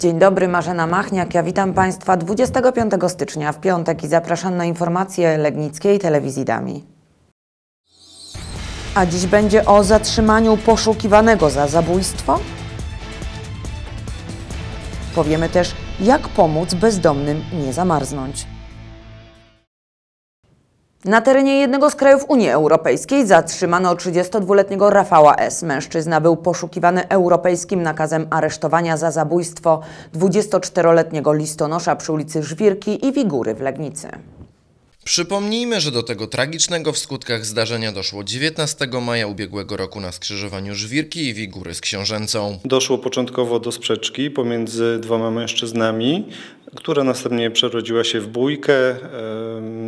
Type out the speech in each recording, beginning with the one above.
Dzień dobry, Marzena Machniak. Ja witam Państwa 25 stycznia w piątek i zapraszam na informacje Legnickiej Telewizji Dami. A dziś będzie o zatrzymaniu poszukiwanego za zabójstwo. Powiemy też, jak pomóc bezdomnym nie zamarznąć. Na terenie jednego z krajów Unii Europejskiej zatrzymano 32-letniego Rafała S. Mężczyzna był poszukiwany europejskim nakazem aresztowania za zabójstwo 24-letniego listonosza przy ulicy Żwirki i Wigury w Legnicy. Przypomnijmy, że do tego tragicznego w skutkach zdarzenia doszło 19 maja ubiegłego roku na skrzyżowaniu Żwirki i Wigury z Książęcą. Doszło początkowo do sprzeczki pomiędzy dwoma mężczyznami, która następnie przerodziła się w bójkę.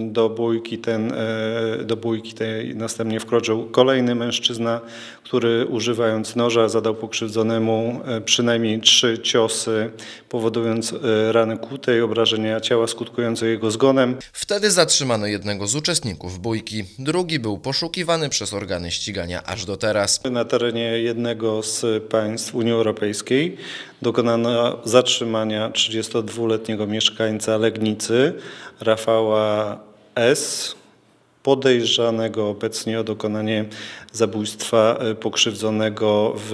Do bójki, ten, e, do bójki tej następnie wkroczył kolejny mężczyzna, który używając noża zadał pokrzywdzonemu e, przynajmniej trzy ciosy, powodując e, rany kłute i obrażenia ciała skutkujące jego zgonem. Wtedy zatrzymano jednego z uczestników bójki, drugi był poszukiwany przez organy ścigania aż do teraz. Na terenie jednego z państw Unii Europejskiej dokonano zatrzymania 32-letniego mieszkańca Legnicy, Rafała S., podejrzanego obecnie o dokonanie zabójstwa e, pokrzywdzonego w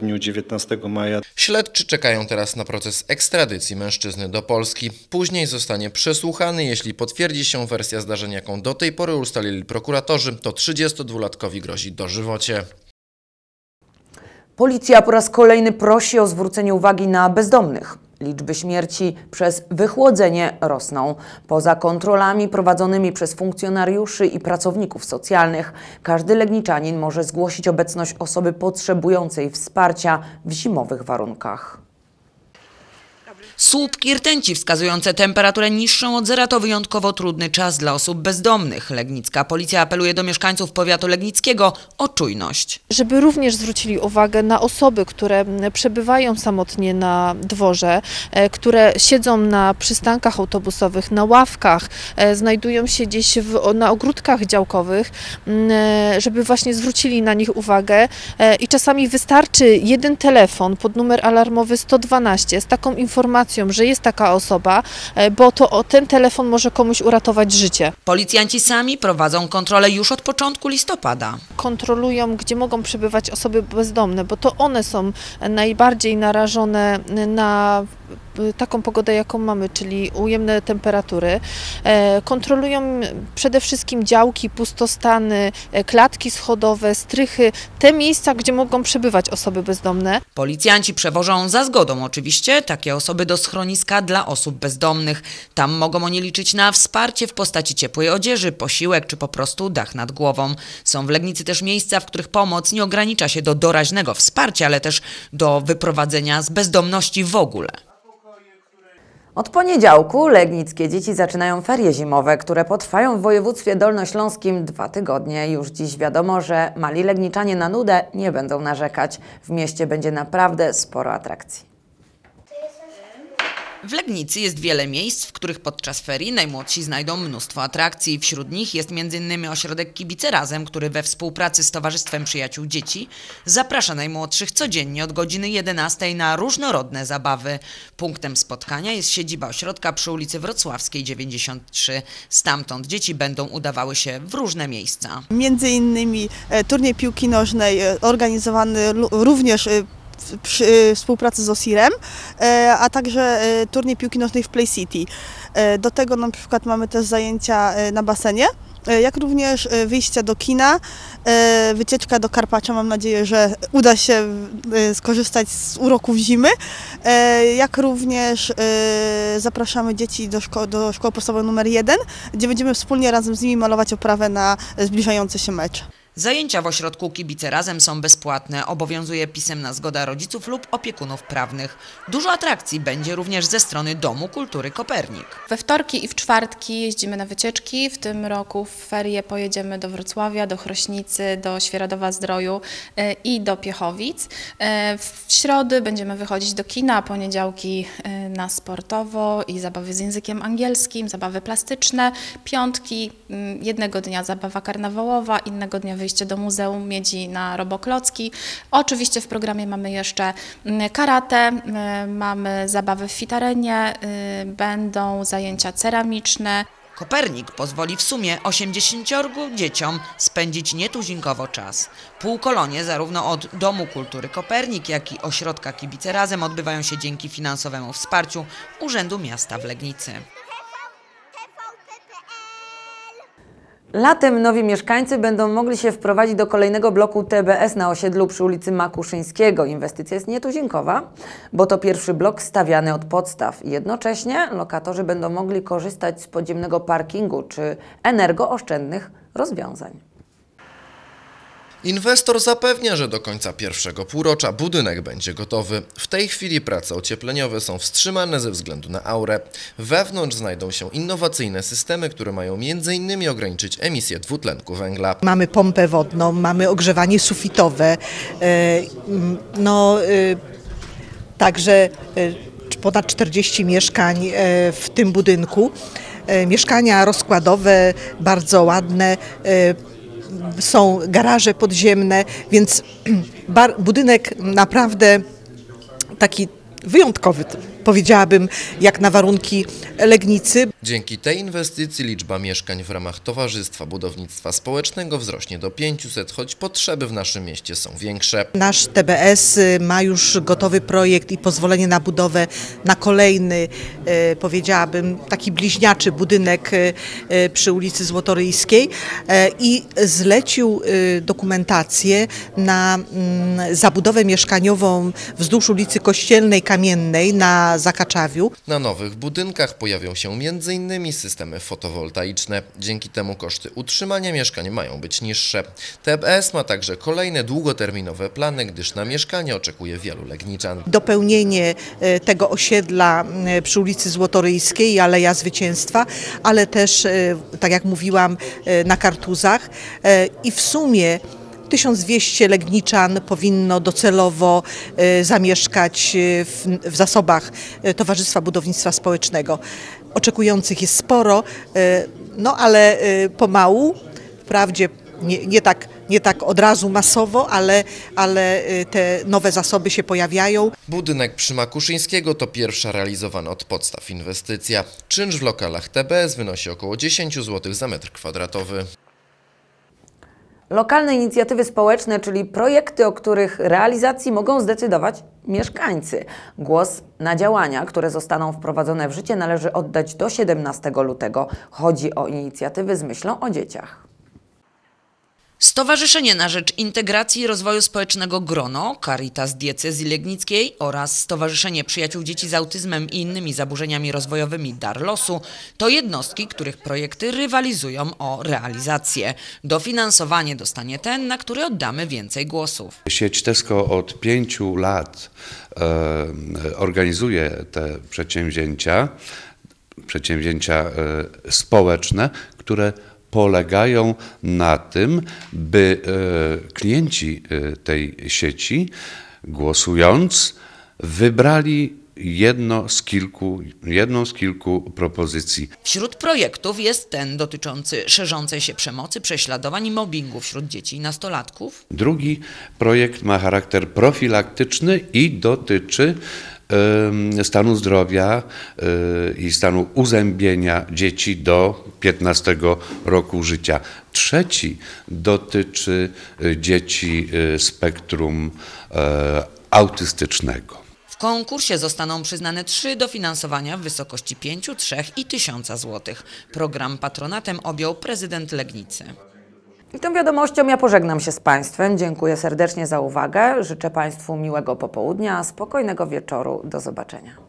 dniu 19 maja Śledczy czekają teraz na proces ekstradycji mężczyzny do Polski. Później zostanie przesłuchany, jeśli potwierdzi się wersja zdarzenia, jaką do tej pory ustalili prokuratorzy, to 32-latkowi grozi dożywocie. Policja po raz kolejny prosi o zwrócenie uwagi na bezdomnych. Liczby śmierci przez wychłodzenie rosną. Poza kontrolami prowadzonymi przez funkcjonariuszy i pracowników socjalnych, każdy legniczanin może zgłosić obecność osoby potrzebującej wsparcia w zimowych warunkach. Słupki rtęci wskazujące temperaturę niższą od zera to wyjątkowo trudny czas dla osób bezdomnych. Legnicka policja apeluje do mieszkańców powiatu legnickiego o czujność. żeby również zwrócili uwagę na osoby, które przebywają samotnie na dworze, e, które siedzą na przystankach autobusowych, na ławkach, e, znajdują się gdzieś w, na ogródkach działkowych, m, e, żeby właśnie zwrócili na nich uwagę i czasami wystarczy jeden telefon pod numer alarmowy 112 z taką informacją, że jest taka osoba, e, bo to ten telefon może komuś uratować życie. Policjanci sami prowadzą kontrolę już od początku listopada. kontrolują, gdzie mogą przebywać osoby bezdomne, bo to one są najbardziej narażone na taką pogodę, jaką mamy, czyli ujemne temperatury. E, Kontrolują przede wszystkim działki, pustostany, e, klatki schodowe, strychy, te miejsca, gdzie mogą przebywać osoby bezdomne. Policjanci przewożą za zgodą oczywiście takie osoby do schroniska dla osób bezdomnych. Tam mogą oni liczyć na wsparcie w postaci ciepłej odzieży, posiłek czy po prostu dach nad głową. Są w Legnicy też miejsca, w których pomoc nie ogranicza się do doraźnego wsparcia, ale też do wyprowadzenia z bezdomności w ogóle. Od poniedziałku legnickie dzieci zaczynają ferie zimowe, które potrwają w województwie dolnośląskim dwa tygodnie. Już dziś wiadomo, że mali legniczanie na nudę nie będą narzekać. W mieście będzie naprawdę sporo atrakcji. W Legnicy jest wiele miejsc, w których podczas ferii najmłodsi znajdą mnóstwo atrakcji. Wśród nich jest m.in. ośrodek Kibice Razem, który we współpracy z Towarzystwem Przyjaciół Dzieci zaprasza najmłodszych codziennie od godziny 11 na różnorodne zabawy. Punktem spotkania jest siedziba ośrodka przy ulicy Wrocławskiej 93. Stamtąd dzieci będą udawały się w różne miejsca. Między innymi e, turniej piłki nożnej e, organizowany również e, przy współpracy z OSIR-em, e, a także e, turniej piłki nożnej w Play City. E, Do tego na przykład mamy też zajęcia na basenie, jak również wyjścia do kina, wycieczka do Karpacza. Mam nadzieję, że uda się skorzystać z uroków zimy, jak również zapraszamy dzieci do, szko- do szkoły podstawowej numer 1, gdzie będziemy wspólnie razem z nimi malować oprawę na zbliżający się mecz. Zajęcia w ośrodku Kibice Razem są bezpłatne. Obowiązuje pisemna zgoda rodziców lub opiekunów prawnych. Dużo atrakcji będzie również ze strony Domu Kultury Kopernik. We wtorki i w czwartki jeździmy na wycieczki. W tym roku w ferie pojedziemy do Wrocławia, do Chrośnicy, do Świeradowa Zdroju e, i do Piechowic. E, W środy będziemy wychodzić do kina, poniedziałki e, na sportowo i zabawy z językiem angielskim, zabawy plastyczne. Piątki, jednego dnia zabawa karnawałowa, innego dnia wyjście do Muzeum Miedzi na Roboklocki. Oczywiście w programie mamy jeszcze mm, karate, y, mamy zabawy w fitarenie, y, będą zajęcia ceramiczne. Kopernik pozwoli w sumie 80 dzieciom spędzić nietuzinkowo czas. Półkolonie zarówno od Domu Kultury Kopernik, jak i ośrodka Kibice Razem odbywają się dzięki finansowemu wsparciu Urzędu Miasta w Legnicy. Latem nowi mieszkańcy będą mogli się wprowadzić do kolejnego bloku TBS na osiedlu przy ulicy Makuszyńskiego. Inwestycja jest nietuzinkowa, bo to pierwszy blok stawiany od podstaw. Jednocześnie lokatorzy będą mogli korzystać z podziemnego parkingu czy energooszczędnych rozwiązań. Inwestor zapewnia, że do końca pierwszego półrocza budynek będzie gotowy. W tej chwili prace ociepleniowe są wstrzymane ze względu na aurę. Wewnątrz znajdą się innowacyjne systemy, które mają m.in. ograniczyć emisję dwutlenku węgla. Mamy pompę wodną, mamy ogrzewanie sufitowe, e, no e, także e, ponad 40 mieszkań w tym budynku. Mieszkania rozkładowe, bardzo ładne, są garaże podziemne, więc budynek naprawdę taki wyjątkowy, powiedziałabym, jak na warunki Legnicy. Dzięki tej inwestycji liczba mieszkań w ramach Towarzystwa Budownictwa Społecznego wzrośnie do 500, choć potrzeby w naszym mieście są większe. Nasz TBS y, ma już gotowy projekt i pozwolenie na budowę na kolejny, e, powiedziałabym, taki bliźniaczy budynek e, przy ulicy Złotoryjskiej i zlecił dokumentację na mm, zabudowę mieszkaniową wzdłuż ulicy Kościelnej Kamiennej na Zakaczawiu. Na nowych budynkach pojawią się m.in. systemy fotowoltaiczne. Dzięki temu koszty utrzymania mieszkań mają być niższe. TBS ma także kolejne długoterminowe plany, gdyż na mieszkanie oczekuje wielu legniczan. dopełnienie e, tego osiedla przy ulicy Złotoryjskiej, Aleja Zwycięstwa, ale też, e, tak jak mówiłam, e, na Kartuzach i w sumie 1200 Legniczan powinno docelowo e, zamieszkać e, w, zasobach e, Towarzystwa Budownictwa Społecznego. Oczekujących jest sporo, no ale pomału, wprawdzie nie, nie, tak, nie tak od razu masowo, ale, ale te nowe zasoby się pojawiają. Budynek przy Makuszyńskiego to pierwsza realizowana od podstaw inwestycja. Czynsz w lokalach TBS wynosi około 10 zł za metr kwadratowy. Lokalne inicjatywy społeczne, czyli projekty, o których realizacji mogą zdecydować mieszkańcy. Głos na działania, które zostaną wprowadzone w życie, należy oddać do 17 lutego. Chodzi o inicjatywy z myślą o dzieciach. Stowarzyszenie na rzecz Integracji i Rozwoju Społecznego Grono, Caritas Diecezji Legnickiej oraz Stowarzyszenie Przyjaciół Dzieci z Autyzmem i innymi zaburzeniami rozwojowymi Dar Losu to jednostki, których projekty rywalizują o realizację. Dofinansowanie dostanie ten, na który oddamy więcej głosów. Sieć Tesco od pięciu lat e, organizuje te przedsięwzięcia, przedsięwzięcia e, społeczne, które polegają na tym, by e, klienci e, tej sieci głosując wybrali jedno z kilku, jedną z kilku propozycji. Wśród projektów jest ten dotyczący szerzącej się przemocy, prześladowań i mobbingu wśród dzieci i nastolatków. Drugi projekt ma charakter profilaktyczny i dotyczy stanu zdrowia y, i stanu uzębienia dzieci do 15 roku życia. Trzeci dotyczy y, dzieci y, spektrum autystycznego. W konkursie zostaną przyznane trzy dofinansowania w wysokości 5, 3 i 1000 zł. Program patronatem objął prezydent Legnicy. I tą wiadomością ja pożegnam się z Państwem. Dziękuję serdecznie za uwagę. Życzę Państwu miłego popołudnia, spokojnego wieczoru. Do zobaczenia.